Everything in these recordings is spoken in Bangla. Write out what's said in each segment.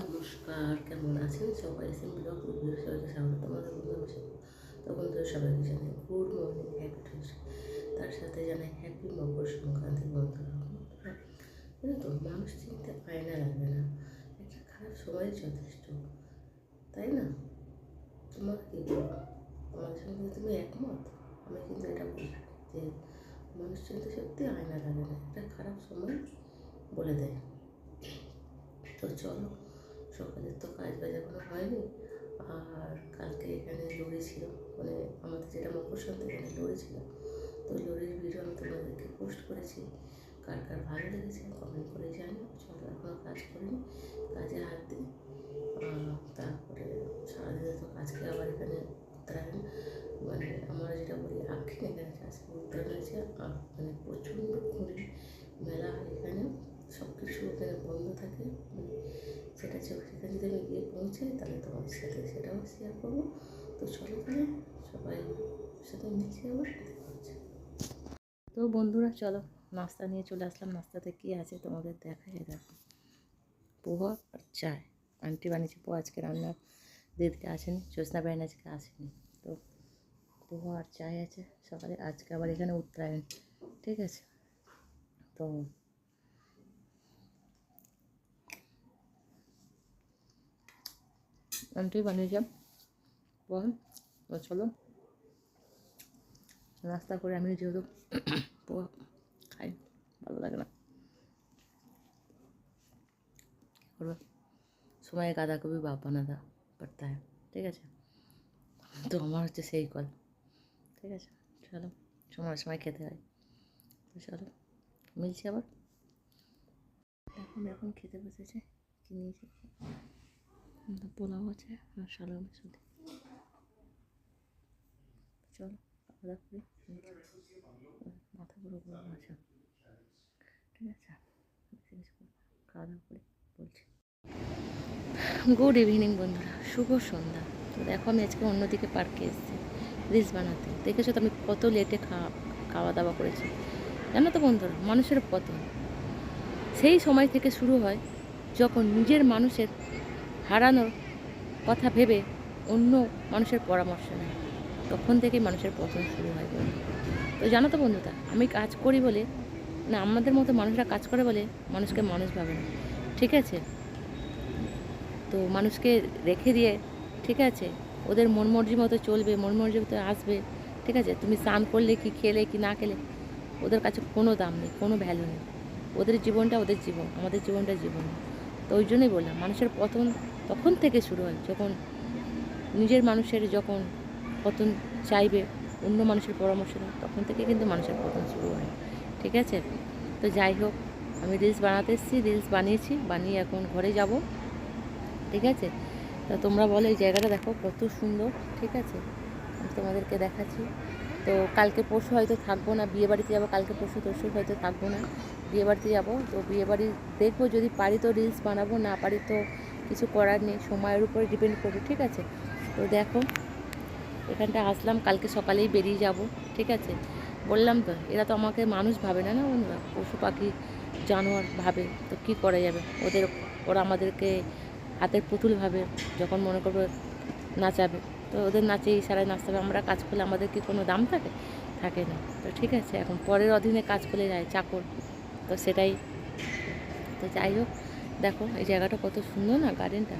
নমস্কার, কেমন আছেন? সবাই সিম্পল ভিডিও সবাইকে স্বাগত বন্ধু বসে। তো সবাইকে জানাই গুড মর্নিং, হ্যাপি তার সাথে জানাই হ্যাপি মকর সংক্রান্তি বন্ধুরা জানো তো, মানুষ চিনতে আয়না লাগবে না। একটা খারাপ সময় যথেষ্ট। তাই না? তোমার কি আমার সঙ্গে তুমি একমত? আমি কিন্তু এটা বলি যে মানুষ চিনতে সত্যি আয়না লাগে না, একটা খারাপ সময় বলে দেয়। তো চলো সকালে তো কাজ বাজ এখনও হয়নি। আর কালকে এখানে লড়ি ছিল মানে আমাদের যেটা মকর সংক্রান্তি এখানে লড়ি ছিল। তো লড়ির ভিডিও আমি তোমাদেরকে পোস্ট করেছি। কার কার ভালো লেগেছে কমেন্ট করে জানি চলো এখনও কাজ করিনি কাজে হাত দিই। তারপরে সারাদিনে তো আজকে আবার এখানে উত্তরায়ণ মানে আমরা যেটা বলি আক্ষিণ এখানে আজকে উত্তরায়ণ আহ, মানে প্রচণ্ড ঘুরে মেলা হয় এখানে। সব কিছু এখানে বন্ধ থাকে। মানে সেটা সেখানে যদি আমি গিয়ে পৌঁছাই, তাহলে তোমাদের সাথে সেটাও শেয়ার করব। তো চলো তাহলে, সবাই সাথে মিশে আবার তো বন্ধুরা, চলো নাস্তা নিয়ে চলে আসলাম। নাস্তাতে কী আছে তোমাদের দেখাই দেখো। পোহা আর চায়। আন্টি বানিয়েছে পোহা, আজকে রান্নার দিদিকে আসেনি, জ্যোৎস্না বেড়ান আজকে আসেনি। তো পোহা আর চায় আছে সকালে আজকে আবার এখানে উত্তরায়ণ, ঠিক আছে? তো আন্টি বানিয়েছে। বল, তো চলো। নাস্তা করে আমি যেহেতু পোহা খাই, ভালো লাগে না। করব। সময় গাঁদা কবি বাপ বানাদা পড়তা হয় ঠিক আছে? তো আমার হচ্ছে সেই কল, ঠিক আছে? চলো, সময় সময় খেতে হয়। চলো, মিলছি আবার। এখন এখন খেতে বসেছে, কি নিয়েছে পোলাও আছে আর শালো শুধু চলো খাওয়া করি মাথা পুরো আছে ঠিক আছে। খাওয়া দাওয়া করি বলছি গুড ইভিনিং বন্ধুরা। শুভ সন্ধ্যা। তো দেখো, আমি আজকে অন্যদিকে পার্কে এসেছি। রিলস বানাতে। দেখেছ তো আমি কত লেটে খাওয়া খাওয়া দাওয়া করেছি। জানো তো বন্ধুরা, মানুষের পতন। সেই সময় থেকে শুরু হয় যখন নিজের মানুষের হারানোর কথা ভেবে অন্য মানুষের পরামর্শ নেয়। তখন থেকেই মানুষের পতন শুরু হয় তো জানো তো বন্ধুতা আমি কাজ করি বলে, না, আমাদের মতো মানুষরা কাজ করে বলে মানুষকে মানুষ ভাবে না। ঠিক আছে? তো মানুষকে রেখে দিয়ে, ঠিক আছে, ওদের মন মর্জি মতো চলবে, মন মর্জি মতো আসবে, ঠিক আছে? তুমি স্নান করলে কি, খেলে কি, না খেলে, ওদের কাছে কোনো দাম নেই, কোনো ভ্যালু নেই। ওদের জীবনটা ওদের জীবন, আমাদের জীবনটা জীবন। তো ওই জন্যই বললাম, মানুষের পতন তখন থেকে শুরু হয় যখন নিজের মানুষের যখন পতন চাইবে, অন্য মানুষের পরামর্শ নেয় তখন থেকে কিন্তু মানুষের পতন শুরু হয়। ঠিক আছে? তো যাই হোক, আমি রিলস বানাতে এসেছি রিলস বানিয়েছি, বানিয়ে এখন ঘরে যাব। ঠিক আছে? তা তোমরা বলো এই জায়গাটা দেখো কত সুন্দর। ঠিক আছে? আমি তোমাদেরকে দেখাচ্ছি। তো কালকে পরশু হয়তো থাকব না, বিয়ে বাড়িতে যাব, কালকে পরশু তরশু হয়তো থাকব না। বিয়ে বাড়িতে যাব, তো বিয়ে বাড়ি দেখব, যদি পারি তো রিলস বানাবো, না পারি তো কিছু করার নেই, সময়ের উপরে ডিপেন্ড করবে, ঠিক আছে? তো দেখো, এখানটা আসলাম, কালকে সকালেই বেরিয়ে যাব, ঠিক আছে? বললাম তো, এরা তো আমাকে মানুষ ভাবে না না বন্ধুরা? পশু পাখি, জানোয়ার ভাবে, তো কী করা যাবে? ওদের, ওরা আমাদেরকে হাতের পুতুল ভাবে, যখন মনে করবে নাচাবে, তো ওদের নাচে ইশারায় নাচতে হবে। আমরা কাজ করলে আমাদের কি কোনো দাম থাকে? থাকে না, তো ঠিক আছে? এখন পরের অধীনে কাজ করলে যায়, চাকর, তো সেটাই। তো যাই হোক দেখো, এই জায়গাটা কত সুন্দর না গার্ডেনটা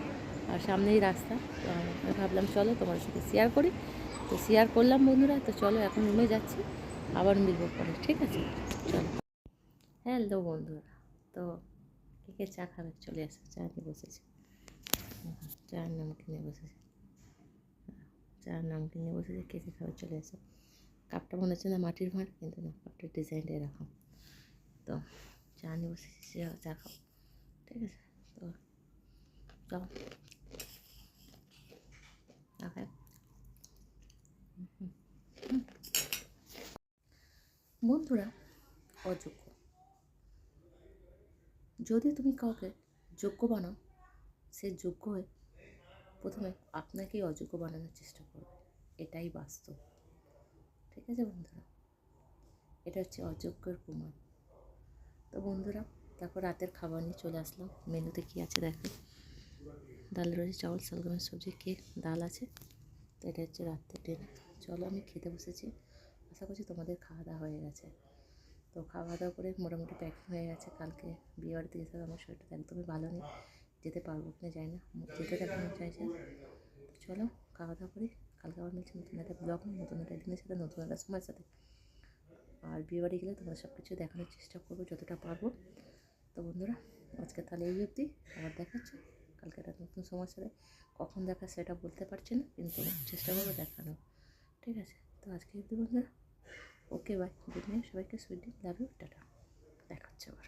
আর সামনেই রাস্তা। আমি ভাবলাম, চলো তোমার সাথে শেয়ার করি। তো শেয়ার করলাম বন্ধুরা, তো চলো এখন রুমে যাচ্ছি। আবার মিলবো পরে, ঠিক আছে? চলো। হ্যালো বন্ধুরা। তো কে কে চা খাবে? চলে আসো, চা নিয়ে বসেছে। চার নামকে নিয়ে বসেছে। চার নামকে নিয়ে বসেছে, কে কে খাবে? চলে আসো। কাপটা মনে হচ্ছে না মাটির ভাঁড়, কিন্তু না, কাপটার ডিজাইনটা এরকম। তো চা নিয়ে বসেছি চা খাও। ঠিক আছে তো বন্ধুরা, অযোগ্য। যদি তুমি কাউকে যোগ্য বানাও, সে যোগ্য হয়ে প্রথমে আপনাকেই অযোগ্য বানানোর চেষ্টা করবে। এটাই বাস্তব। ঠিক আছে বন্ধুরা? এটা হচ্ছে অযোগ্যের প্রমাণ। তো বন্ধুরা তারপর রাতের খাবার নিয়ে চলে আসলাম। মেনুতে কী আছে দেখো? ডাল রয়েছে, চাউল, শালগমের সবজি, কেক, ডাল আছে। তো এটা হচ্ছে রাত্রে ডিনার চলো আমি খেতে বসেছি। আশা করছি তোমাদের খাওয়া দাওয়া হয়ে গেছে। তো খাওয়া দাওয়া করে মোটামুটি প্যাকিং হয়ে গেছে। কালকে বিয়ে বাড়িতে হবে আমার শরীরটা একদমই ভালো নেই। যেতে পারব কিনা যাই না। যেতে দেখানো চাইছে তো চলো খাওয়া দাওয়া করি। কালকে আবার মিলছে নতুন একটা ব্লগ নতুন একটা দিনের সাথে, নতুন একটা সময়ের সাথে। আর বিয়ে বাড়ি গেলে তোমাদের সব কিছু দেখানোর চেষ্টা করব, যতটা পারব। তো বন্ধুরা, আজকে তাহলে এই অবধি। আবার দেখাচ্ছি। কালকে একটা নতুন সমস্যা সাথে কখন দেখা সেটা বলতে পারছি না, কিন্তু চেষ্টা করব দেখানো ঠিক আছে? তো আজকে অবধি বন্ধুরা। Okay, bye. গুড নাইট সবাইকে সুইট লাভ ইউ টাটা দেখাচ্ছে আবার।